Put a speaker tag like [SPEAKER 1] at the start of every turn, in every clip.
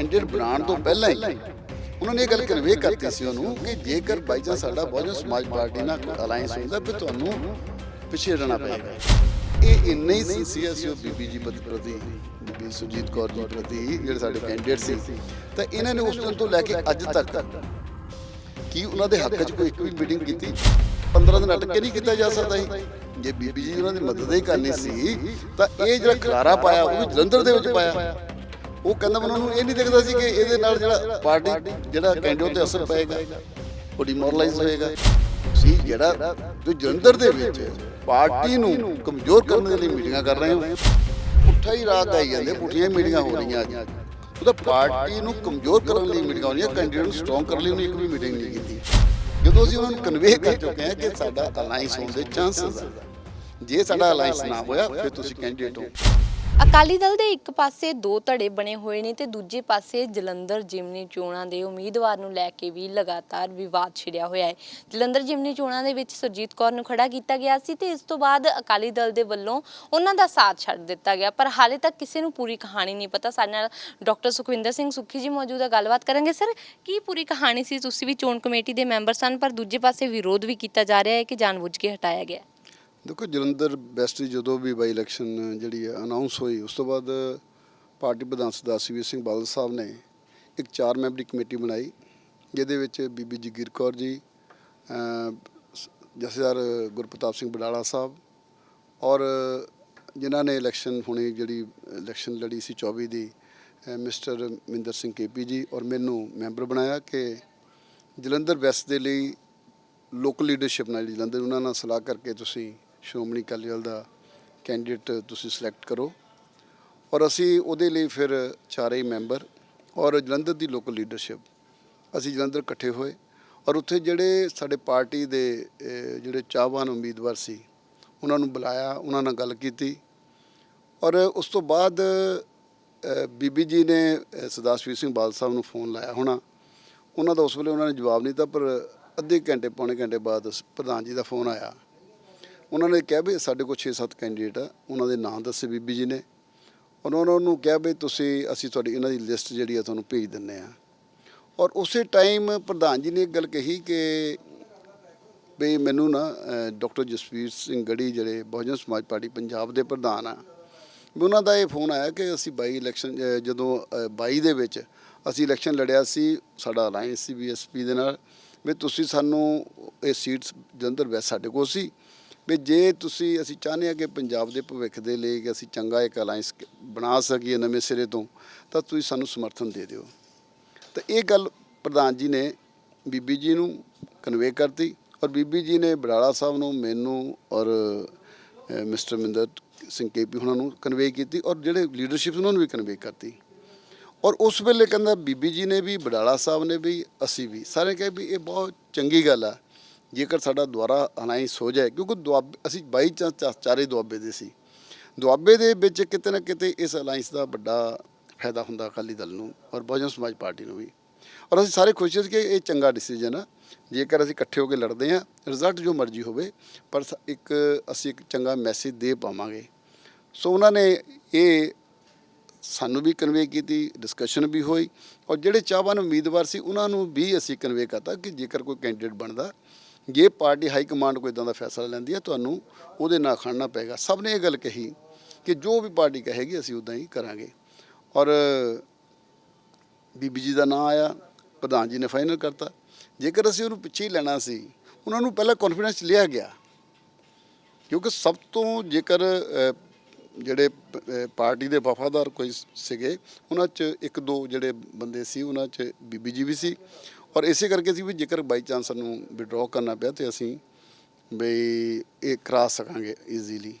[SPEAKER 1] Candidate ਬਣਾਉਣ ਤੋਂ ਪਹਿਲਾਂ ਹੀ ਉਹਨਾਂ ਨੇ ਇਹ ਗੱਲ ਕਨਵੇ ਕਰਤੀ ਸੀ ਉਹਨੂੰ ਕਿ ਜੇਕਰ ਬਾਈ ਸਾਡਾ ਬਹੁਜਨ ਸਮਾਜ ਪਾਰਟੀ ਨਾਲ ਅਲਾਈਅੰਸ ਹੁੰਦਾ ਫਿਰ ਤੁਹਾਨੂੰ ਪਿੱਛੇ ਰਹਿਣਾ ਪਏਗਾ। ਇਹ ਇੰਨੇ ਹੀ ਸਿੰਸੀਅਰ ਸੀ ਉਹ ਬੀਬੀ ਜੀ ਪ੍ਰਤੀ, ਬੀਬੀ ਸੁਜੀਤ ਕੌਰ ਜੀ ਪ੍ਰਤੀ, ਜਿਹੜੇ ਸਾਡੇ ਕੈਂਡੀਡੇਟ ਸੀ। ਤਾਂ ਇਹਨਾਂ ਨੇ ਉਸ ਦਿਨ ਤੋਂ ਲੈ ਕੇ ਅੱਜ ਤੱਕ ਕੀ ਉਹਨਾਂ ਦੇ ਹੱਕ 'ਚ ਕੋਈ ਇੱਕ ਵੀ ਮੀਟਿੰਗ ਕੀਤੀ? 15 ਦਿਨ ਅਟਕੇ ਨਹੀਂ ਕੀਤਾ ਜਾ ਸਕਦਾ ਸੀ ਜੇ ਬੀਬੀ ਜੀ ਉਹਨਾਂ ਦੀ ਮਦਦ ਹੀ ਕਰਨੀ ਸੀ, ਤਾਂ ਇਹ ਜਿਹੜਾ ਖਲਾਰਾ ਪਾਇਆ, ਉਹ ਜਲੰਧਰ ਦੇ ਵਿੱਚ ਪਾਇਆ। ਉਹ ਕਹਿੰਦਾ ਉਹਨਾਂ ਨੂੰ ਇਹ ਨਹੀਂ ਦੇਖਦਾ ਸੀ ਕਿ ਇਹਦੇ ਨਾਲ ਜਿਹੜਾ ਪਾਰਟੀ, ਜਿਹੜਾ ਕੈਂਡੀਡੇਟ ਤੇ ਅਸਰ ਪਏਗਾ, ਉਹ ਡਿਮੋਰਲਾਈਜ਼ ਹੋਏਗਾ। ਸੀ ਜਿਹੜਾ ਜੋ ਜਲੰਧਰ ਦੇ ਵਿੱਚ ਪਾਰਟੀ ਨੂੰ ਕਮਜ਼ੋਰ ਕਰਨ ਦੇ ਲਈ ਮੀਟਿੰਗਾਂ ਕਰ ਰਹੇ ਹੋ ਉੱਠਾ ਹੀ ਰਾਹ ਗਾਈ ਜਾਂਦੇ, ਪੁੱਠੀਆਂ ਹੀ ਮੀਟਿੰਗਾਂ ਹੋ ਰਹੀਆਂ ਅੱਜ। ਉਹਦਾ ਪਾਰਟੀ ਨੂੰ ਕਮਜ਼ੋਰ ਕਰਨ ਲਈ ਮੀਟਿੰਗਾਂ ਹੋ ਰਹੀਆਂ, ਕੈਂਡੀਡੇਟ ਨੂੰ ਸਟਰੋਂਗ ਕਰਨ ਲਈ ਉਹਨੇ ਇੱਕ ਵੀ ਮੀਟਿੰਗ ਨਹੀਂ ਕੀਤੀ। ਜਦੋਂ ਅਸੀਂ ਉਹਨਾਂ ਨੂੰ ਕਨਵੇ ਕਰ ਚੁੱਕੇ ਹਾਂ ਕਿ ਸਾਡਾ ਅਲਾਈਅੰਸ ਹੋਣ ਦੇ ਚਾਂਸਸ ਆ, ਜੇ ਸਾਡਾ ਅਲਾਈਅੰਸ ਨਾ ਹੋਇਆ, ਫਿਰ ਤੁਸੀਂ ਕੈਂਡੀਡੇਟ ਹੋ।
[SPEAKER 2] ਅਕਾਲੀ ਦਲ ਦੇ ਇੱਕ ਪਾਸੇ ਦੋ ਧੜੇ ਬਣੇ ਹੋਏ ਨੇ ਤੇ ਦੂਜੇ ਪਾਸੇ ਜਲੰਧਰ ਜਿਮਨੀ ਚੋਣਾਂ ਦੇ ਉਮੀਦਵਾਰ ਨੂੰ ਲੈ ਕੇ ਵੀ ਲਗਾਤਾਰ ਵਿਵਾਦ ਛਿੜਿਆ ਹੋਇਆ ਹੈ। ਜਲੰਧਰ ਜਿਮਨੀ ਚੋਣਾਂ ਦੇ ਵਿੱਚ ਸੁਰਜੀਤ ਕੌਰ ਨੂੰ ਖੜਾ ਕੀਤਾ ਗਿਆ ਸੀ ਤੇ ਇਸ ਤੋਂ ਬਾਅਦ ਅਕਾਲੀ ਦਲ ਦੇ ਵੱਲੋਂ ਉਹਨਾਂ ਦਾ ਸਾਥ ਛੱਡ ਦਿੱਤਾ ਗਿਆ। ਪਰ ਹਾਲੇ ਤੱਕ ਕਿਸੇ ਨੂੰ ਪੂਰੀ ਕਹਾਣੀ ਨਹੀਂ ਪਤਾ। ਸਾਡੇ ਨਾਲ ਡਾਕਟਰ ਸੁਖਵਿੰਦਰ ਸਿੰਘ ਸੁੱਖੀ ਜੀ ਮੌਜੂਦ ਹੈ ਗੱਲਬਾਤ ਕਰਾਂਗੇ। ਸਰ, ਕੀ ਪੂਰੀ ਕਹਾਣੀ ਸੀ? ਤੁਸੀਂ ਵੀ ਚੋਣ ਕਮੇਟੀ ਦੇ ਮੈਂਬਰ ਸਨ, ਪਰ ਦੂਜੇ ਪਾਸੇ ਵਿਰੋਧ ਵੀ ਕੀਤਾ ਜਾ ਰਿਹਾ ਹੈ ਕਿ ਜਾਣਬੁੱਝ ਕੇ ਹਟਾਇਆ ਗਿਆ
[SPEAKER 1] ਦੇਖੋ ਜਲੰਧਰ ਵੈਸਟ ਜਦੋਂ ਵੀ ਬਾਈ ਇਲੈਕਸ਼ਨ ਜਿਹੜੀ ਹੈ ਅਨਾਉਂਸ ਹੋਈ ਉਸ ਤੋਂ ਬਾਅਦ ਪਾਰਟੀ ਪ੍ਰਧਾਨ ਸਰਦਾਰ ਸੀਵੀ ਸਿੰਘ ਬਾਦਲ ਸਾਹਿਬ ਨੇ ਇੱਕ ਚਾਰ ਮੈਂਬਰੀ ਕਮੇਟੀ ਬਣਾਈ ਜਿਹਦੇ ਵਿੱਚ ਬੀਬੀ ਜਗੀਰ ਕੌਰ ਜੀ ਅਮ, ਜਥੇਦਾਰ ਗੁਰਪ੍ਰਤਾਪ ਸਿੰਘ ਬਡਾਲਾ ਸਾਹਿਬ ਔਰ ਜਿਨ੍ਹਾਂ ਨੇ ਇਲੈਕਸ਼ਨ ਹੁਣੇ ਜਿਹੜੀ ਇਲੈਕਸ਼ਨ ਲੜੀ ਸੀ 24 ਦੀ ਮਿਸਟਰ ਮਿੰਦਰ ਸਿੰਘ ਕੇਪੀ ਜੀ ਔਰ ਮੈਨੂੰ ਮੈਂਬਰ ਬਣਾਇਆ ਕਿ ਜਲੰਧਰ ਵੈਸਟ ਦੇ ਲਈ ਲੋਕਲ ਲੀਡਰਸ਼ਿਪ ਨਾਲ ਜਲੰਧਰ ਉਹਨਾਂ ਨਾਲ ਸਲਾਹ ਕਰਕੇ ਤੁਸੀਂ ਸ਼੍ਰੋਮਣੀ ਅਕਾਲੀ ਦਲ ਦਾ ਕੈਂਡੀਡੇਟ ਤੁਸੀਂ ਸਿਲੈਕਟ ਕਰੋ। ਔਰ ਅਸੀਂ ਉਹਦੇ ਲਈ ਫਿਰ ਚਾਰੇ ਹੀ ਮੈਂਬਰ ਔਰ ਜਲੰਧਰ ਦੀ ਲੋਕਲ ਲੀਡਰਸ਼ਿਪ ਅਸੀਂ ਜਲੰਧਰ ਇਕੱਠੇ ਹੋਏ ਔਰ ਉੱਥੇ ਜਿਹੜੇ ਸਾਡੇ ਪਾਰਟੀ ਦੇ ਜਿਹੜੇ ਚਾਹਵਾਨ ਉਮੀਦਵਾਰ ਸੀ ਉਹਨਾਂ ਨੂੰ ਬੁਲਾਇਆ ਉਹਨਾਂ ਨਾਲ ਗੱਲ ਕੀਤੀ ਔਰ ਉਸ ਤੋਂ ਬਾਅਦ ਅਹ, ਬੀਬੀ ਜੀ ਨੇ ਅਹ, ਸਰਦਾਰ ਸ਼ਵੀਰ ਸਿੰਘ ਬਾਦਲ ਸਾਹਿਬ ਨੂੰ ਫੋਨ ਲਾਇਆ ਹੋਣਾ। ਉਹਨਾਂ ਦਾ ਉਸ ਵੇਲੇ ਉਹਨਾਂ ਨੇ ਜਵਾਬ ਨਹੀਂ ਦਿੱਤਾ ਪਰ ਅੱਧੇ ਘੰਟੇ ਪੌਣੇ ਘੰਟੇ ਬਾਅਦ ਪ੍ਰਧਾਨ ਜੀ ਦਾ ਫੋਨ ਆਇਆ। ਉਹਨਾਂ ਨੇ ਕਿਹਾ ਵੀ ਸਾਡੇ ਕੋਲ 6-7 ਕੈਂਡੀਡੇਟ ਆ ਉਹਨਾਂ ਦੇ ਨਾਂ ਦੱਸੇ ਬੀਬੀ ਜੀ ਨੇ। ਔਰ ਉਹਨਾਂ ਨੂੰ ਕਿਹਾ ਵੀ ਤੁਸੀਂ ਅਸੀਂ ਤੁਹਾਡੀ ਇਹਨਾਂ ਦੀ ਲਿਸਟ ਜਿਹੜੀ ਆ ਤੁਹਾਨੂੰ ਭੇਜ ਦਿੰਨੇ ਆ। ਔਰ ਉਸੇ ਟਾਈਮ ਪ੍ਰਧਾਨ ਜੀ ਨੇ ਇੱਕ ਗੱਲ ਕਹੀ ਕਿ ਵੀ ਮੈਨੂੰ ਨਾ ਅਹ, ਡਾਕਟਰ ਜਸਵੀਰ ਸਿੰਘ ਗੜੀ ਜਿਹੜੇ ਬਹੁਜਨ ਸਮਾਜ ਪਾਰਟੀ ਪੰਜਾਬ ਦੇ ਪ੍ਰਧਾਨ ਆ ਵੀ ਉਹਨਾਂ ਦਾ ਇਹ ਫੋਨ ਆਇਆ ਕਿ ਅਸੀਂ ਬਾਈ ਇਲੈਕਸ਼ਨ ਜਦੋਂ ਅਹ, 22 ਦੇ ਵਿੱਚ ਅਸੀਂ ਇਲੈਕਸ਼ਨ ਲੜਿਆ ਸੀ ਸਾਡਾ ਅਲਾਈਅੰਸ ਸੀ ਬੀਐਸਪੀ ਦੇ ਨਾਲ ਵੀ ਤੁਸੀਂ ਸਾਨੂੰ ਇਹ ਸੀਟਸ ਜਲੰਧਰ ਵੈਸਟ ਸਾਡੇ ਕੋਲ ਸੀ। ਵੀ ਜੇ ਤੁਸੀਂ, ਅਸੀਂ ਚਾਹੁੰਦੇ ਹਾਂ ਕਿ ਪੰਜਾਬ ਦੇ ਭਵਿੱਖ ਦੇ ਲਈ ਕਿ ਅਸੀਂ ਚੰਗਾ ਇੱਕ ਅਲਾਈਅੰਸ ਬਣਾ ਸਕੀਏ ਨਵੇਂ ਸਿਰੇ ਤੋਂ, ਤਾਂ ਤੁਸੀਂ ਸਾਨੂੰ ਸਮਰਥਨ ਦੇ ਦਿਓ। ਤਾਂ ਇਹ ਗੱਲ ਪ੍ਰਧਾਨ ਜੀ ਨੇ ਬੀਬੀ ਜੀ ਨੂੰ ਕਨਵੇ ਕਰਤੀ ਔਰ ਬੀਬੀ ਜੀ ਨੇ ਬੜਾਲਾ ਸਾਹਿਬ ਨੂੰ, ਮੈਨੂੰ ਔਰ ਮਿਸਟਰ ਮਿੰਦਰ ਸਿੰਘ ਕੇਪੀ ਉਹਨਾਂ ਨੂੰ ਕਨਵੇ ਕੀਤੀ ਔਰ ਜਿਹੜੇ ਲੀਡਰਸ਼ਿਪ ਉਹਨਾਂ ਨੂੰ ਵੀ ਕਨਵੇ ਕਰਤੀ। ਔਰ ਉਸ ਵੇਲੇ ਕਹਿੰਦਾ ਬੀਬੀ ਜੀ ਨੇ ਵੀ ਬੜਾਲਾ ਸਾਹਿਬ ਨੇ ਵੀ, ਅਸੀਂ ਵੀ। ਸਾਰੇ ਕਹੇ ਵੀ ਇਹ ਬਹੁਤ ਚੰਗੀ ਗੱਲ ਆ। ਜੇਕਰ ਸਾਡਾ ਦੁਆਰਾ ਅਲਾਈਅੰਸ ਹੋ ਜਾਏ, ਕਿਉਂਕਿ ਦੁਆਬੇ, ਅਸੀਂ ਬਾਈ ਚਾਂਸ ਚਾਰੇ ਦੁਆਬੇ ਦੇ ਸੀ। ਦੁਆਬੇ ਦੇ ਵਿੱਚ ਕਿਤੇ ਨਾ ਕਿਤੇ ਇਸ ਅਲਾਈਅੰਸ ਦਾ ਵੱਡਾ ਫਾਇਦਾ ਹੁੰਦਾ ਅਕਾਲੀ ਦਲ ਨੂੰ ਔਰ ਬਹੁਜਨ ਸਮਾਜ ਪਾਰਟੀ ਨੂੰ ਵੀ। ਔਰ ਅਸੀਂ ਸਾਰੇ ਖੁਸ਼ ਹਾਂ ਕਿ ਇਹ ਚੰਗਾ ਡਿਸੀਜਨ ਆ। ਜੇਕਰ ਅਸੀਂ ਇਕੱਠੇ ਹੋ ਕੇ ਲੜਦੇ ਹਾਂ ਰਿਜ਼ਲਟ ਜੋ ਮਰਜ਼ੀ ਹੋਵੇ, ਪਰ ਸ- ਇੱਕ ਅਸੀਂ ਇੱਕ ਚੰਗਾ ਮੈਸੇਜ ਦੇ ਪਾਵਾਂਗੇ। ਸੋ ਉਹਨਾਂ ਨੇ ਇਹ ਸਾਨੂੰ ਵੀ ਕਨਵੇ ਕੀਤੀ ਡਿਸਕਸ਼ਨ ਵੀ ਹੋਈ। ਔਰ ਜਿਹੜੇ ਚਾਹਵਾਨ ਉਮੀਦਵਾਰ ਸੀ, ਉਹਨਾਂ ਨੂੰ ਵੀ ਅਸੀਂ ਕਨਵੇ ਕਰਤਾ ਕਿ ਜੇਕਰ ਕੋਈ ਕੈਂਡੀਡੇਟ ਬਣਦਾ ਜੇ ਪਾਰਟੀ ਹਾਈ ਕਮਾਂਡ ਕੋਈ ਇਦਾਂ ਦਾ ਫੈਸਲਾ ਲੈਂਦੀ ਹੈ ਤੁਹਾਨੂੰ ਉਹਦੇ ਨਾਲ ਖੜਨਾ ਪਏਗਾ। ਸਭ ਨੇ ਇਹ ਗੱਲ ਕਹੀ ਕਿ ਜੋ ਵੀ ਪਾਰਟੀ ਕਹੇਗੀ, ਅਸੀਂ ਉਦਾਂ ਹੀ ਕਰਾਂਗੇ। ਔਰ ਬੀਬੀ ਜੀ ਦਾ ਨਾਂ ਆਇਆ, ਪ੍ਰਧਾਨ ਜੀ ਨੇ ਫਾਈਨਲ ਕਰਤਾ। ਜੇਕਰ ਅਸੀਂ ਉਹਨੂੰ ਪਿੱਛੇ ਹੀ ਲੈਣਾ ਸੀ, ਉਹਨਾਂ ਨੂੰ ਪਹਿਲਾਂ ਕੌਨਫੀਡੈਂਸ ਲਿਆ ਗਿਆ। ਕਿਉਂਕਿ ਸਭ ਤੋਂ ਜੇਕਰ ਜਿਹੜੇ ਪਾਰਟੀ ਦੇ ਵਫਾਦਾਰ ਕੋਈ ਸੀਗੇ, ਉਹਨਾਂ 'ਚ ਇੱਕ ਦੋ ਜਿਹੜੇ ਬੰਦੇ ਸੀ, ਉਹਨਾਂ 'ਚ ਬੀਬੀ ਜੀ ਵੀ ਸੀ। ਔਰ ਇਸੇ ਕਰਕੇ ਸੀ ਵੀ ਜੇਕਰ ਬਾਈ ਚਾਂਸ ਸਾਨੂੰ ਵਿਡਰਾਅ ਕਰਨਾ ਪਿਆ ਤੇ ਅਸੀਂ ਬਈ ਇਹ ਕਰਾ ਸਕਾਂਗੇ ਈਜ਼ੀਲੀ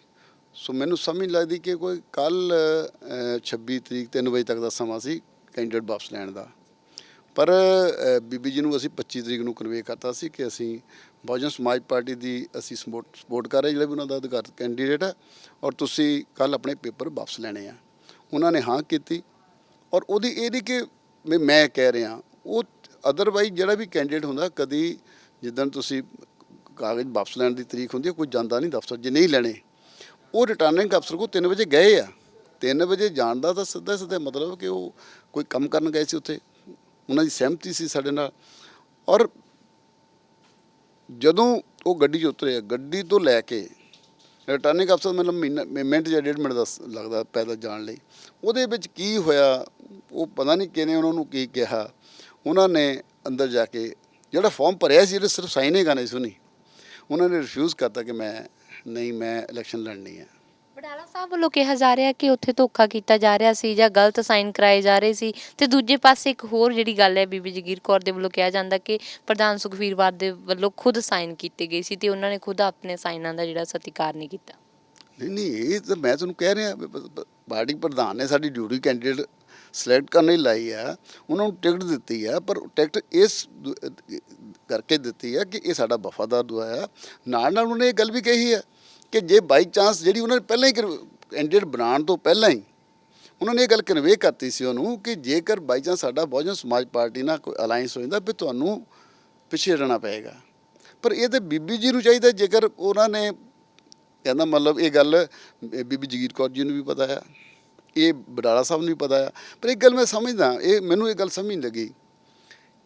[SPEAKER 1] ਸੋ ਮੈਨੂੰ ਸਮਝ ਲੱਗਦੀ ਕਿ ਕੋਈ ਕੱਲ 26 ਤਰੀਕ 3 ਵਜੇ ਤੱਕ ਦਾ ਸਮਾਂ ਸੀ ਕੈਂਡੀਡੇਟ ਵਾਪਸ ਲੈਣ ਦਾ। ਪਰ ਬੀਬੀ ਜੀ ਨੂੰ ਅਸੀਂ 25 ਤਰੀਕ ਨੂੰ ਕਨਵੇ ਕਰਤਾ ਸੀ ਕਿ ਅਸੀਂ ਬਹੁਜਨ ਸਮਾਜ ਪਾਰਟੀ ਦੀ ਅਸੀਂ ਸਪੋਰਟ ਸਪੋਰਟ ਕਰ ਰਹੇ ਜਿਹੜਾ ਵੀ ਉਹਨਾਂ ਦਾ ਅਧਿਕਾਰ ਕੈਂਡੀਡੇਟ ਹੈ ਔਰ ਤੁਸੀਂ ਕੱਲ ਆਪਣੇ ਪੇਪਰ ਵਾਪਸ ਲੈਣੇ ਆ। ਉਹਨਾਂ ਨੇ ਹਾਂ ਕੀਤੀ ਔਰ ਉਹਦੀ ਇਹ ਨਹੀਂ ਕਿ ਵੀ ਮੈਂ ਕਹਿ ਰਿਹਾ, ਉਹ ਅਦਰਵਾਈਜ਼ ਜਿਹੜਾ ਵੀ ਕੈਂਡੀਡੇਟ ਹੁੰਦਾ, ਕਦੀ ਜਿੱਦਣ ਤੁਸੀਂ ਕਾਗਜ਼ ਵਾਪਸ ਲੈਣ ਦੀ ਤਰੀਕ ਹੁੰਦੀ ਹੈ, ਕੋਈ ਜਾਂਦਾ ਨਹੀਂ ਦਫ਼ਤਰ, ਜੇ ਨਹੀਂ ਲੈਣੇ, ਉਹ ਰਿਟਰਨਿੰਗ ਅਫਸਰ ਕੋਲ 3 ਵਜੇ ਗਏ ਆ। 3 ਵਜੇ ਜਾਣ ਦਾ ਤਾਂ ਸਿੱਧਾ ਸਿੱਧਾ ਮਤਲਬ ਕਿ ਉਹ ਕੋਈ ਕੰਮ ਕਰਨ ਗਏ ਸੀ ਉੱਥੇ। ਉਹਨਾਂ ਦੀ ਸਹਿਮਤੀ ਸੀ ਸਾਡੇ ਨਾਲ। ਔਰ ਜਦੋਂ ਉਹ ਗੱਡੀ 'ਚ ਉਤਰੇ, ਗੱਡੀ ਤੋਂ ਲੈ ਕੇ ਰਿਟਰਨਿੰਗ ਅਫਸਰ ਮਤਲਬ ਮਹੀਨਾ ਮਿੰਟ ਜਾਂ ਡੇਢ ਮਿੰਟ ਦਾ ਲੱਗਦਾ ਪੈਦਲ ਜਾਣ ਲਈ। ਉਹਦੇ ਵਿੱਚ ਕੀ ਹੋਇਆ, ਉਹ ਪਤਾ ਨਹੀਂ ਕਿਹਨੇ ਉਹਨਾਂ ਨੂੰ ਕੀ ਕਿਹਾ। ਉਹਨਾਂ ਨੇ ਅੰਦਰ ਜਾ ਕੇ ਜਿਹੜਾ ਫਾਰਮ ਭਰਿਆ ਸੀ ਜਿਹੜੇ ਸਿਰਫ ਸਾਈਨ ਹੀ ਕਰਨੇ ਸੀ ਉਹਨੇ ਉਹਨਾਂ ਨੇ ਰਿਫਿਊਜ਼ ਕਰਤਾ ਕਿ ਮੈਂ ਨਹੀਂ ਮੈਂ ਇਲੈਕਸ਼ਨ ਲੜਨੀ ਹੈ।
[SPEAKER 2] ਵਡਾਲਾ ਸਾਹਿਬ ਵੱਲੋਂ ਕਿਹਾ ਜਾ ਰਿਹਾ ਕਿ ਉੱਥੇ ਧੋਖਾ ਕੀਤਾ ਜਾ ਰਿਹਾ ਸੀ ਜਾਂ ਗਲਤ ਸਾਈਨ ਕਰਾਏ ਜਾ ਰਹੇ ਸੀ ਤੇ ਦੂਜੇ ਪਾਸੇ ਇੱਕ ਹੋਰ ਜਿਹੜੀ ਗੱਲ ਹੈ ਬੀਬੀ ਜਗੀਰ ਕੌਰ ਦੇ ਵੱਲੋਂ ਕਿਹਾ ਜਾਂਦਾ ਕਿ ਪ੍ਰਧਾਨ ਸੁਖਵੀਰ ਬਾਦ ਦੇ ਵੱਲੋਂ ਖੁਦ ਸਾਈਨ ਕੀਤੇ ਗਏ ਸੀ ਤੇ ਉਹਨਾਂ ਨੇ ਖੁਦ ਆਪਣੇ ਸਾਈਨਾਂ ਦਾ ਜਿਹੜਾ ਸਤਿਕਾਰ ਨਹੀਂ ਕੀਤਾ।
[SPEAKER 1] ਨਹੀਂ ਨਹੀਂ ਇਹ ਤਾਂ ਮੈਂ ਤੁਹਾਨੂੰ ਕਹਿ ਰਿਹਾ ਪਾਰਟੀ ਪ੍ਰਧਾਨ ਨੇ ਸਾਡੀ ਡਿਊਟੀ ਕੈਂਡੀਡੇਟ ਸਿਲੈਕਟ ਕਰਨ ਲਈ ਲਾਈ ਆ, ਉਹਨਾਂ ਨੂੰ ਟਿਕਟ ਦਿੱਤੀ ਆ, ਪਰ ਟਿਕਟ ਇਸ ਦੁ- ਕਰਕੇ ਦਿੱਤੀ ਆ ਕਿ ਇਹ ਸਾਡਾ ਵਫਾਦਾਰ ਦੁਆ ਆ। ਨਾਲ ਨਾਲ ਉਹਨੇ ਇਹ ਗੱਲ ਵੀ ਕਹੀ ਆ ਕਿ ਜੇ ਬਾਈ ਚਾਂਸ ਜਿਹੜੀ ਉਹਨਾਂ ਨੇ ਪਹਿਲਾਂ ਹੀ ਕੈਂਡੀਡੇਟ ਬਣਾਉਣ ਤੋਂ ਪਹਿਲਾਂ ਹੀ ਉਹਨਾਂ ਨੇ ਇਹ ਗੱਲ ਕਨਵੇ ਕਰਤੀ ਸੀ ਉਹਨੂੰ ਕਿ ਜੇਕਰ ਬਾਈ ਚਾਂਸ ਸਾਡਾ ਬਹੁਜਨ ਸਮਾਜ ਪਾਰਟੀ ਨਾਲ ਕੋਈ ਅਲਾਈਅੰਸ ਹੋ ਜਾਂਦਾ, ਫਿਰ ਤੁਹਾਨੂੰ ਪਿੱਛੇ ਰਹਿਣਾ ਪਏਗਾ। ਪਰ ਇਹ ਤੇ ਬੀਬੀ ਜੀ ਨੂੰ ਚਾਹੀਦਾ, ਜੇਕਰ ਉਹਨਾਂ ਨੇ ਕਹਿੰਦਾ ਮਤਲਬ ਇਹ ਗੱਲ ਬੀਬੀ ਜਗੀਰ ਕੌਰ ਜੀ ਨੂੰ ਵੀ ਪਤਾ ਹੈ ਇਹ ਬਡਾਲਾ ਸਾਹਿਬ ਨੂੰ ਵੀ ਪਤਾ ਆ, ਪਰ ਇੱਕ ਗੱਲ ਮੈਂ ਸਮਝਦਾ, ਇਹ ਮੈਨੂੰ ਇਹ ਗੱਲ ਸਮਝ ਨਹੀਂ ਲੱਗੀ।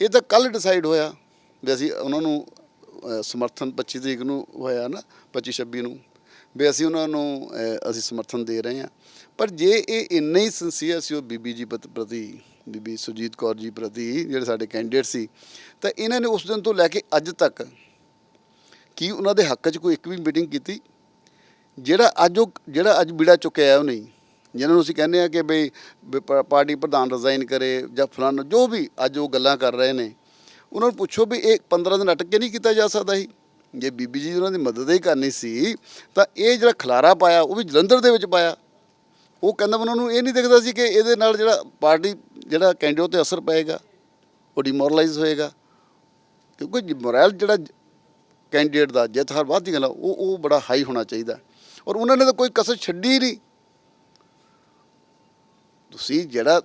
[SPEAKER 1] ਇਹ ਤਾਂ ਕੱਲ ਡਿਸਾਈਡ ਹੋਇਆ ਵੀ ਅਸੀਂ ਉਹਨਾਂ ਨੂੰ ਸਮਰਥਨ 25 ਤਰੀਕ ਨੂੰ ਹੋਇਆ ਨਾ 25 26 ਨੂੰ, ਵੀ ਅਸੀਂ ਉਹਨਾਂ ਨੂੰ ਅਸੀਂ ਸਮਰਥਨ ਦੇ ਰਹੇ ਹਾਂ। ਪਰ ਜੇ ਇਹ ਇੰਨਾ ਹੀ ਸਿੰਸੀਅਰ ਸੀ ਉਹ ਬੀਬੀ ਜੀ ਪ੍ਰਤ- ਪ੍ਰਤੀ, ਬੀਬੀ ਸੁਜੀਤ ਕੌਰ ਜੀ ਪ੍ਰਤੀ ਜਿਹੜੇ ਸਾਡੇ ਕੈਂਡੀਡੇਟ ਸੀ, ਤਾਂ ਇਹਨਾਂ ਨੇ ਉਸ ਦਿਨ ਤੋਂ ਲੈ ਕੇ ਅੱਜ ਤੱਕ ਕੀ ਉਹਨਾਂ ਦੇ ਹੱਕ 'ਚ ਕੋਈ ਇੱਕ ਵੀ ਮੀਟਿੰਗ ਕੀਤੀ? ਜਿਹੜਾ ਅੱਜ ਉਹ, ਜਿਹੜਾ ਅੱਜ ਬੀੜਾ ਚੁੱਕਿਆ ਉਹ ਨਹੀਂ। ਜਿਨ੍ਹਾਂ ਨੂੰ ਅਸੀਂ ਕਹਿੰਦੇ ਆ ਕਿ ਬਈ ਵੀ ਪਾਰਟੀ ਪ੍ਰਧਾਨ ਰਿਜ਼ਾਈਨ ਕਰੇ ਜਾਂ ਫਲਾਣਾ, ਜੋ ਵੀ ਅੱਜ ਉਹ ਗੱਲਾਂ ਕਰ ਰਹੇ ਨੇ, ਉਹਨਾਂ ਨੂੰ ਪੁੱਛੋ ਵੀ ਇਹ 15 ਦਿਨ ਅਟਕ ਕੇ ਨਹੀਂ ਕੀਤਾ ਜਾ ਸਕਦਾ ਸੀ। ਜੇ ਬੀਬੀ ਜੀ ਉਹਨਾਂ ਦੀ ਮਦਦ ਹੀ ਕਰਨੀ ਸੀ, ਤਾਂ ਇਹ ਜਿਹੜਾ ਖਲਾਰਾ ਪਾਇਆ, ਉਹ ਵੀ ਜਲੰਧਰ ਦੇ ਵਿੱਚ ਪਾਇਆ। ਉਹ ਕਹਿੰਦਾ ਉਹਨਾਂ ਨੂੰ ਇਹ ਨਹੀਂ ਦਿਖਦਾ ਸੀ ਕਿ ਇਹਦੇ ਨਾਲ ਜਿਹੜਾ ਪਾਰਟੀ, ਜਿਹੜਾ ਕੈਂਡੀਡੇਟ ਤੇ ਅਸਰ ਪਏਗਾ, ਉਹ ਡਿਮੋਰਲਾਈਜ਼ ਹੋਏਗਾ। ਕਿਉਂਕਿ ਮੋਰਲ ਜਿਹੜਾ ਕੈਂਡੀਡੇਟ ਦਾ ਜਿੱਤ ਹਾਰ ਬਾਅਦ ਦੀ ਗੱਲ, ਉਹ ਉਹ ਬੜਾ ਹਾਈ ਹੋਣਾ ਚਾਹੀਦਾ। ਔਰ ਉਹਨਾਂ ਨੇ ਤਾਂ ਕੋਈ ਕਸਰ ਛੱਡੀ ਹੀ ਨਹੀਂ। ਤੁਸੀਂ ਜਿਹੜਾ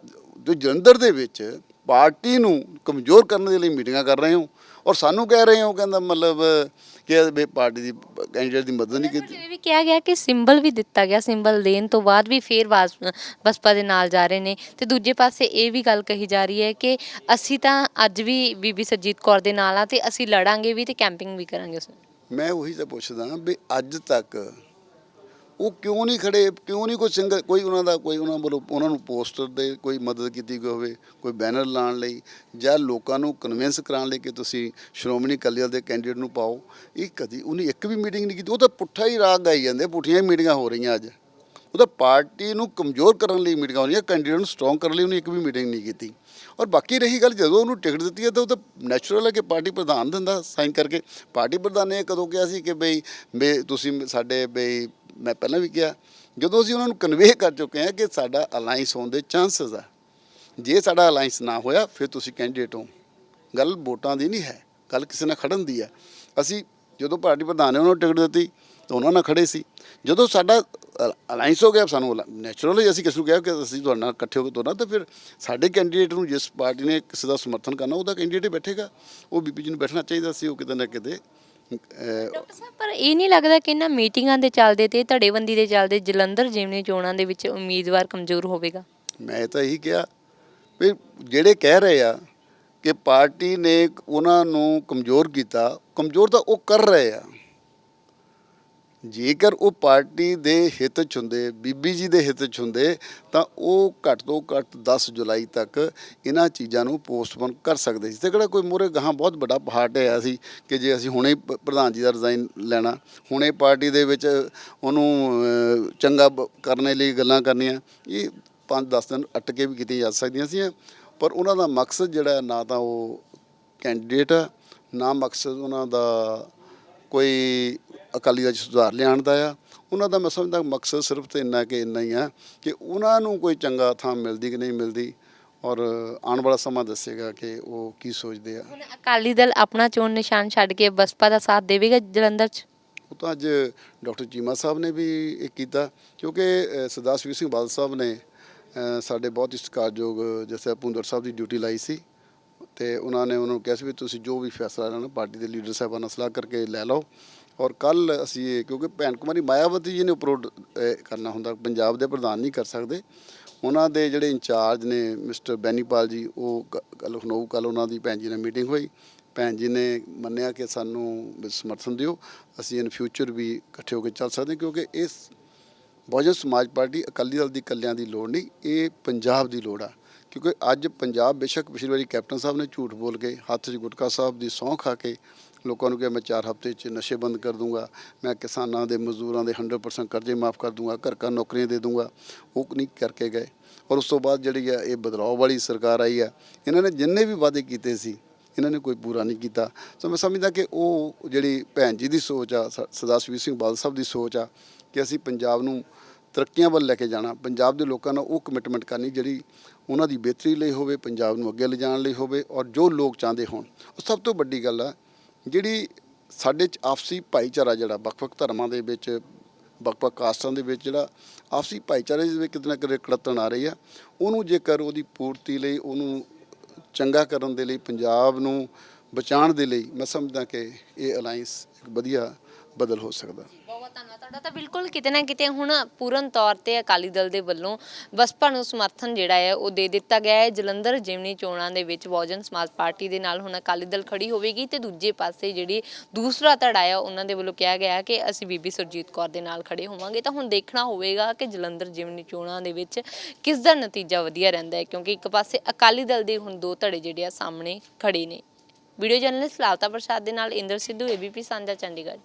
[SPEAKER 1] ਜੋ ਜਲੰਧਰ ਦੇ ਵਿੱਚ ਪਾਰਟੀ ਨੂੰ ਕਮਜ਼ੋਰ ਕਰਨ ਦੇ ਲਈ ਮੀਟਿੰਗਾਂ ਕਰ ਰਹੇ ਹੋ ਔਰ ਸਾਨੂੰ ਕਹਿ ਰਹੇ ਹੋ ਕਹਿੰਦਾ ਮਤਲਬ ਕਿ ਵੀ ਪਾਰਟੀ ਦੀ ਕੈਂਡੀਡੇਟ ਦੀ ਮਦਦ ਨਹੀਂ ਕੀਤੀ।
[SPEAKER 2] ਇਹ ਵੀ ਕਿਹਾ ਗਿਆ ਕਿ ਸਿੰਬਲ ਵੀ ਦਿੱਤਾ ਗਿਆ ਸਿੰਬਲ ਦੇਣ ਤੋਂ ਬਾਅਦ ਵੀ ਫੇਰ ਬਾਸ- ਬਸਪਾ ਦੇ ਨਾਲ ਜਾ ਰਹੇ ਨੇ। ਤੇ ਦੂਜੇ ਪਾਸੇ ਇਹ ਵੀ ਗੱਲ ਕਹੀ ਜਾ ਰਹੀ ਹੈ ਕਿ ਅਸੀਂ ਤਾਂ ਅੱਜ ਵੀ ਬੀਬੀ ਸਰਜੀਤ ਕੌਰ ਦੇ ਨਾਲ ਆ ਤੇ ਅਸੀਂ ਲੜਾਂਗੇ ਵੀ ਤੇ ਕੈਂਪਿੰਗ ਵੀ ਕਰਾਂਗੇ ਉਸ
[SPEAKER 1] ਮੈਂ ਉਹੀ ਤਾਂ ਪੁੱਛਦਾ ਵੀ ਅੱਜ ਤੱਕ ਉਹ ਕਿਉਂ ਨਹੀਂ ਖੜੇ, ਕਿਉਂ ਨਹੀਂ ਕੋਈ ਸਿੰਗਰ, ਕੋਈ ਉਹਨਾਂ ਦਾ, ਕੋਈ ਉਹਨਾਂ ਵੱਲੋਂ, ਉਹਨਾਂ ਨੂੰ ਪੋਸਟਰ ਦੇ ਕੋਈ ਮਦਦ ਕੀਤੀ ਗਈ ਹੋਵੇ, ਕੋਈ ਬੈਨਰ ਲਾਉਣ ਲਈ ਜਾਂ ਲੋਕਾਂ ਨੂੰ ਕਨਵਿੰਸ ਕਰਾਉਣ ਲਈ ਕਿ ਤੁਸੀਂ ਸ਼੍ਰੋਮਣੀ ਅਕਾਲੀ ਦਲ ਦੇ ਕੈਂਡੀਡੇਟ ਨੂੰ ਪਾਓ, ਇਹ ਕਦੀ ਉਹਨੇ ਇੱਕ ਵੀ ਮੀਟਿੰਗ ਨਹੀਂ ਕੀਤੀ, ਉਹ ਤਾਂ ਪੁੱਠਾ ਹੀ ਰਾਗ ਗਾਈ ਜਾਂਦੇ ਪੁੱਠੀਆਂ ਹੀ ਮੀਟਿੰਗਾਂ ਹੋ ਰਹੀਆਂ ਅੱਜ। ਉਹ ਤਾਂ ਪਾਰਟੀ ਨੂੰ ਕਮਜ਼ੋਰ ਕਰਨ ਲਈ ਮੀਟਿੰਗਾਂ ਹੋ ਰਹੀਆਂ ਕੈਂਡੀਡੇਟ ਨੂੰ ਸਟਰੋਂਗ ਕਰਨ ਲਈ ਉਹਨੇ ਇੱਕ ਵੀ ਮੀਟਿੰਗ ਨਹੀਂ ਕੀਤੀ। ਔਰ ਬਾਕੀ ਰਹੀ ਗੱਲ, ਜਦੋਂ ਉਹਨੂੰ ਟਿਕਟ ਦਿੱਤੀ ਹੈ ਤਾਂ ਉਹ ਤਾਂ ਨੈਚੁਰਲ ਹੈ ਕਿ ਪਾਰਟੀ ਪ੍ਰਧਾਨ ਦਿੰਦਾ ਸਾਈਨ ਕਰਕੇ। ਪਾਰਟੀ ਪ੍ਰਧਾਨ ਨੇ ਕਦੋਂ ਕਿਹਾ ਸੀ ਕਿ ਬਈ ਬਈ ਤੁਸੀਂ ਸਾਡੇ, ਬਈ ਮੈਂ ਪਹਿਲਾਂ ਵੀ ਕਿਹਾ, ਜਦੋਂ ਅਸੀਂ ਉਹਨਾਂ ਨੂੰ ਕਨਵੇ ਕਰ ਚੁੱਕੇ ਹਾਂ ਕਿ ਸਾਡਾ ਅਲਾਈਅੰਸ ਹੋਣ ਦੇ ਚਾਂਸਸ ਆ, ਜੇ ਸਾਡਾ ਅਲਾਈਅੰਸ ਨਾ ਹੋਇਆ, ਫਿਰ ਤੁਸੀਂ ਕੈਂਡੀਡੇਟ ਹੋ। ਗੱਲ ਵੋਟਾਂ ਦੀ ਨਹੀਂ ਹੈ, ਗੱਲ ਕਿਸੇ ਨਾਲ ਖੜਨ ਦੀ ਹੈ ਅਸੀਂ ਜਦੋਂ ਪਾਰਟੀ ਪ੍ਰਧਾਨ ਨੇ ਉਹਨਾਂ ਨੂੰ ਟਿਕਟ ਦਿੱਤੀ, ਤਾਂ ਉਹਨਾਂ ਨਾਲ ਖੜੇ ਸੀ। ਜਦੋਂ ਸਾਡਾ ਅਲਾਈਅੰਸ ਹੋ ਗਿਆ, ਸਾਨੂੰ ਨੈਚੁਰਲੀ ਅਸੀਂ ਕਿਸ ਨੂੰ ਕਿਹਾ ਕਿ ਅਸੀਂ ਤੁਹਾਡੇ ਨਾਲ ਇਕੱਠੇ ਹੋ ਕੇ ਤੁਰਨਾ, ਤਾਂ ਫਿਰ ਸਾਡੇ ਕੈਂਡੀਡੇਟ ਨੂੰ ਜਿਸ ਪਾਰਟੀ ਨੇ ਕਿਸੇ ਦਾ ਸਮਰਥਨ ਕਰਨਾ, ਉਹਦਾ ਕੈਂਡੀਡੇਟ ਬੈਠੇਗਾ। ਉਹ ਬੀਪੀ ਜੀ ਨੂੰ ਬੈਠਣਾ ਚਾਹੀਦਾ ਸੀ, ਉਹ ਕਿਤੇ ਨਾ ਕਿਤੇ
[SPEAKER 2] ਡਾਕਟਰ ਸਾਹਿਬ ਪਰ ਇਹ ਨਹੀਂ ਲੱਗਦਾ ਕਿ ਇਹਨਾਂ ਮੀਟਿੰਗਾਂ ਦੇ ਚੱਲਦੇ ਤੇ ਧੜੇਬੰਦੀ ਦੇ ਚੱਲਦੇ ਜਲੰਧਰ ਜਿਮਨੀ ਚੋਣਾਂ ਦੇ ਵਿੱਚ ਉਮੀਦਵਾਰ ਕਮਜ਼ੋਰ ਹੋਵੇਗਾ?
[SPEAKER 1] ਮੈਂ ਤਾਂ ਇਹੀ ਕਿਹਾ ਵੀ ਜਿਹੜੇ ਕਹਿ ਰਹੇ ਆ ਕਿ ਪਾਰਟੀ ਨੇ ਉਹਨਾਂ ਨੂੰ ਕਮਜ਼ੋਰ ਕੀਤਾ ਕਮਜ਼ੋਰ ਤਾਂ ਉਹ ਕਰ ਰਹੇ ਆ। ਜੇਕਰ ਉਹ ਪਾਰਟੀ ਦੇ ਹਿੱਤ ਚ ਹੁੰਦੇ ਬੀਬੀ ਜੀ ਦੇ ਹਿੱਤ ਚ ਹੁੰਦੇ ਤਾਂ ਉਹ ਘੱਟ ਤੋਂ ਘੱਟ 10 ਜੁਲਾਈ ਤੱਕ ਇਹਨਾਂ ਚੀਜ਼ਾਂ ਨੂੰ ਪੋਸਟਪੋਨ ਕਰ ਸਕਦੇ ਸੀ। ਤੇ ਕਿਹੜਾ ਕੋਈ ਮੂਹਰੇ ਗਾਹਾਂ ਬਹੁਤ ਵੱਡਾ ਪਹਾੜ ਆਇਆ ਸੀ ਕਿ ਜੇ ਅਸੀਂ ਹੁਣੇ ਪ- ਪ੍ਰਧਾਨ ਜੀ ਦਾ ਰਿਜ਼ਾਈਨ ਲੈਣਾ, ਹੁਣੇ ਪਾਰਟੀ ਦੇ ਵਿੱਚ ਉਹਨੂੰ ਚੰਗਾ ਬ- ਕਰਨ ਲਈ ਗੱਲਾਂ ਕਰਨੀਆਂ, ਇਹ 5-10 ਦਿਨ ਅਟਕੇ ਕੇ ਵੀ ਕੀਤੀਆਂ ਜਾ ਸਕਦੀਆਂ ਸੀ ਪਰ ਉਹਨਾਂ ਦਾ ਮਕਸਦ ਜਿਹੜਾ ਨਾ ਤਾਂ ਉਹ ਕੈਂਡੀਡੇਟ ਆ, ਨਾ ਮਕਸਦ ਉਹਨਾਂ ਦਾ ਕੋਈ ਅਕਾਲੀ ਦਲ ਸੁਧਾਰ ਲਿਆਉਣ ਦਾ ਆ। ਉਹਨਾਂ ਦਾ ਮੈਂ ਸਮਝਦਾ ਮਕਸਦ ਸਿਰਫ ਤੇ ਇੰਨਾ ਕਿ ਇੰਨਾ ਹੀ ਆ ਕਿ ਉਹਨਾਂ ਨੂੰ ਕੋਈ ਚੰਗਾ ਥਾਂ ਮਿਲਦੀ ਕਿ ਨਹੀਂ ਮਿਲਦੀ ਔਰ ਆਉਣ ਵਾਲਾ ਸਮਾਂ ਦੱਸੇਗਾ ਕਿ ਉਹ ਕੀ ਸੋਚਦੇ ਆ।
[SPEAKER 2] ਹੁਣ ਅਕਾਲੀ ਦਲ ਆਪਣਾ ਚੋਣ ਨਿਸ਼ਾਨ ਛੱਡ ਕੇ ਬਸਪਾ ਦਾ ਸਾਥ ਦੇਵੇਗਾ ਜਲੰਧਰ 'ਚ?
[SPEAKER 1] ਉਹ ਤਾਂ ਅੱਜ ਡਾਕਟਰ ਚੀਮਾ ਸਾਹਿਬ ਨੇ ਵੀ ਇਹ ਕੀਤਾ ਕਿਉਂਕਿ ਸਰਦਾਰ ਸੁਖਬੀਰ ਸਿੰਘ ਬਾਦਲ ਸਾਹਿਬ ਨੇ ਸਾਡੇ ਬਹੁਤ ਹੀ ਸਤਿਕਾਰਯੋਗ ਜੈਸੇ ਭੁੰਦਰ ਸਾਹਿਬ ਦੀ ਡਿਊਟੀ ਲਾਈ ਸੀ ਤੇ ਉਹਨਾਂ ਨੇ ਉਹਨਾਂ ਨੂੰ ਕਿਹਾ ਸੀ ਵੀ ਤੁਸੀਂ ਜੋ ਵੀ ਫੈਸਲਾ ਲੈਣਾ ਪਾਰਟੀ ਦੇ ਲੀਡਰ ਸਾਹਿਬਾਨ ਨਾਲ ਸਲਾਹ ਕਰਕੇ ਲੈ ਲਓ। ਔਰ ਕੱਲ ਅਸੀਂ ਇਹ, ਕਿਉਂਕਿ ਭੈਣ ਕੁਮਾਰੀ ਮਾਇਆਵਤੀ ਜੀ ਨੇ ਅਪਰੋਡ ਕਰਨਾ ਹੁੰਦਾ, ਪੰਜਾਬ ਦੇ ਪ੍ਰਧਾਨ ਨਹੀਂ ਕਰ ਸਕਦੇ। ਉਹਨਾਂ ਦੇ ਜਿਹੜੇ ਇੰਚਾਰਜ ਨੇ ਮਿਸਟਰ ਬੈਨੀਪਾਲ ਜੀ, ਉਹ ਕੱਲ ਲਖਨਊ ਕੱਲ ਉਹਨਾਂ ਦੀ ਭੈਣ ਜੀ ਨਾਲ ਮੀਟਿੰਗ ਹੋਈ। ਭੈਣ ਜੀ ਨੇ ਮੰਨਿਆ ਕਿ ਸਾਨੂੰ ਸਮਰਥਨ ਦਿਓ, ਅਸੀਂ ਇਨ ਫਿਊਚਰ ਵੀ ਇਕੱਠੇ ਹੋ ਕੇ ਚੱਲ ਸਕਦੇ ਕਿਉਂਕਿ ਇਸ ਬਹੁਜਨ ਸਮਾਜ ਪਾਰਟੀ ਅਕਾਲੀ ਦਲ ਦੀ ਕੱਲਿਆਂ ਦੀ ਲੋੜ ਨਹੀਂ, ਇਹ ਪੰਜਾਬ ਦੀ ਲੋੜ ਆ। ਕਿਉਂਕਿ ਅੱਜ ਪੰਜਾਬ ਬੇਸ਼ੱਕ ਪਿਛਲੀ ਵਾਰੀ ਕੈਪਟਨ ਸਾਹਿਬ ਨੇ ਝੂਠ ਬੋਲ ਕੇ, ਹੱਥ 'ਚ ਗੁਟਕਾ ਸਾਹਿਬ ਦੀ ਸਹੁੰ ਖਾ ਕੇ ਲੋਕਾਂ ਨੂੰ ਕਿਹਾ ਮੈਂ 4 ਹਫ਼ਤੇ 'ਚ ਨਸ਼ੇ ਬੰਦ ਕਰ ਦੂੰਗਾ, ਮੈਂ ਕਿਸਾਨਾਂ ਦੇ ਮਜ਼ਦੂਰਾਂ ਦੇ 100% ਕਰਜ਼ੇ ਮਾਫ ਕਰ ਦੂੰਗਾ, ਘਰ ਘਰ ਨੌਕਰੀਆਂ ਦੇ ਦੂੰਗਾ, ਉਹ ਨਹੀਂ ਕਰਕੇ ਗਏ। ਔਰ ਉਸ ਤੋਂ ਬਾਅਦ ਜਿਹੜੀ ਆ ਇਹ ਬਦਲਾਅ ਵਾਲੀ ਸਰਕਾਰ ਆਈ ਆ, ਇਹਨਾਂ ਨੇ ਜਿੰਨੇ ਵੀ ਵਾਅਦੇ ਕੀਤੇ ਸੀ, ਇਹਨਾਂ ਨੇ ਕੋਈ ਪੂਰਾ ਨਹੀਂ ਕੀਤਾ। ਸੋ ਮੈਂ ਸਮਝਦਾ ਕਿ ਉਹ ਜਿਹੜੀ ਭੈਣ ਜੀ ਦੀ ਸੋਚ ਆ ਸਰਦਾਰ ਸੁਖਬੀਰ ਸਿੰਘ ਬਾਦਲ ਸਾਹਿਬ ਦੀ ਸੋਚ ਆ, ਕਿ ਅਸੀਂ ਪੰਜਾਬ ਨੂੰ ਤਰੱਕੀਆਂ ਵੱਲ ਲੈ ਕੇ ਜਾਣਾ, ਪੰਜਾਬ ਦੇ ਲੋਕਾਂ ਨਾਲ ਉਹ ਕਮਿਟਮੈਂਟ ਕਰਨੀ ਜਿਹੜੀ ਉਹਨਾਂ ਦੀ ਬਿਹਤਰੀ ਲਈ ਹੋਵੇ, ਪੰਜਾਬ ਨੂੰ ਅੱਗੇ ਲਿਜਾਣ ਲਈ ਹੋਵੇ, ਔਰ ਜੋ ਲੋਕ ਚਾਹੁੰਦੇ ਹੋਣ। ਉਹ ਸਭ ਤੋਂ ਵੱਡੀ ਗੱਲ ਆ ਜਿਹੜੀ ਸਾਡੇ ਚ ਆਪਸੀ ਭਾਈਚਾਰਾ ਜਿਹੜਾ ਵੱਖ-ਵੱਖ ਧਰਮਾਂ ਦੇ ਵਿੱਚ, ਵੱਖ-ਵੱਖ ਕਾਸਟਾਂ ਦੇ ਵਿੱਚ ਜਿਹੜਾ ਆਪਸੀ ਭਾਈਚਾਰੇ ਦੇ ਵਿੱਚ ਕਿਤੇ ਨਾ ਕਿਤੇ ਕੜਤਣ ਆ ਰਹੀ ਆ, ਉਹਨੂੰ ਜੇਕਰ ਉਹਦੀ ਪੂਰਤੀ ਲਈ, ਉਹਨੂੰ ਚੰਗਾ ਕਰਨ ਦੇ ਲਈ, ਪੰਜਾਬ ਨੂੰ ਬਚਾਉਣ ਦੇ ਲਈ ਮੈਂ ਸਮਝਦਾ ਕਿ ਇਹ ਅਲਾਈਅੰਸ ਇੱਕ ਵਧੀਆ ਬਦਲ ਹੋ ਸਕਦਾ।
[SPEAKER 2] ਤੁਹਾਡਾ ਤਾਂ ਬਿਲਕੁਲ ਕਿਤੇ ਨਾ ਕਿਤੇ ਹੁਣ ਪੂਰਨ ਤੌਰ ਤੇ ਅਕਾਲੀ ਦਲ ਦੇ ਵੱਲੋਂ ਬਸਪਾ ਨੂੰ ਸਮਰਥਨ ਜਿਹੜਾ ਹੈ, ਉਹ ਦੇ ਦਿੱਤਾ ਗਿਆ ਹੈ। ਜਲੰਧਰ ਜਿਮਨੀ ਚੋਣਾਂ ਦੇ ਵਿੱਚ ਬਹੁਜਨ ਸਮਾਜ ਪਾਰਟੀ ਦੇ ਨਾਲ ਹੁਣ ਅਕਾਲੀ ਦਲ ਖੜੀ ਹੋਵੇਗੀ ਤੇ ਦੂਜੇ ਪਾਸੇ ਜਿਹੜੀ ਦੂਸਰਾ ਧੜਾ ਹੈ, ਉਹਨਾਂ ਦੇ ਵੱਲੋਂ ਕਿਹਾ ਗਿਆ ਹੈ ਕਿ ਅਸੀਂ ਬੀਬੀ ਸੁਰਜੀਤ ਕੌਰ ਦੇ ਨਾਲ ਖੜੇ ਹੋਵਾਂਗੇ। ਤਾਂ ਹੁਣ ਦੇਖਣਾ ਹੋਵੇਗਾ ਕਿ ਜਲੰਧਰ ਜਿਮਨੀ ਚੋਣਾਂ ਦੇ ਵਿੱਚ ਕਿਸ ਦਾ ਨਤੀਜਾ ਵਧੀਆ ਰਹਿੰਦਾ ਹੈ, ਕਿਉਂਕਿ ਇੱਕ ਪਾਸੇ ਅਕਾਲੀ ਦਲ ਦੇ ਹੁਣ ਦੋ ਧੜੇ ਜਿਹੜੇ ਆ ਸਾਹਮਣੇ ਖੜੇ ਨੇ। ਵੀਡੀਓ ਜਰਨਲਿਸਟ ਲਾਲਤਾ ਪ੍ਰਸਾਦ ਦੇ ਨਾਲ ਇੰਦਰ ਸਿੱਧੂ ਏਬੀਪੀ ਸਾਂਝਾ ਚੰਡੀਗੜ੍ਹ।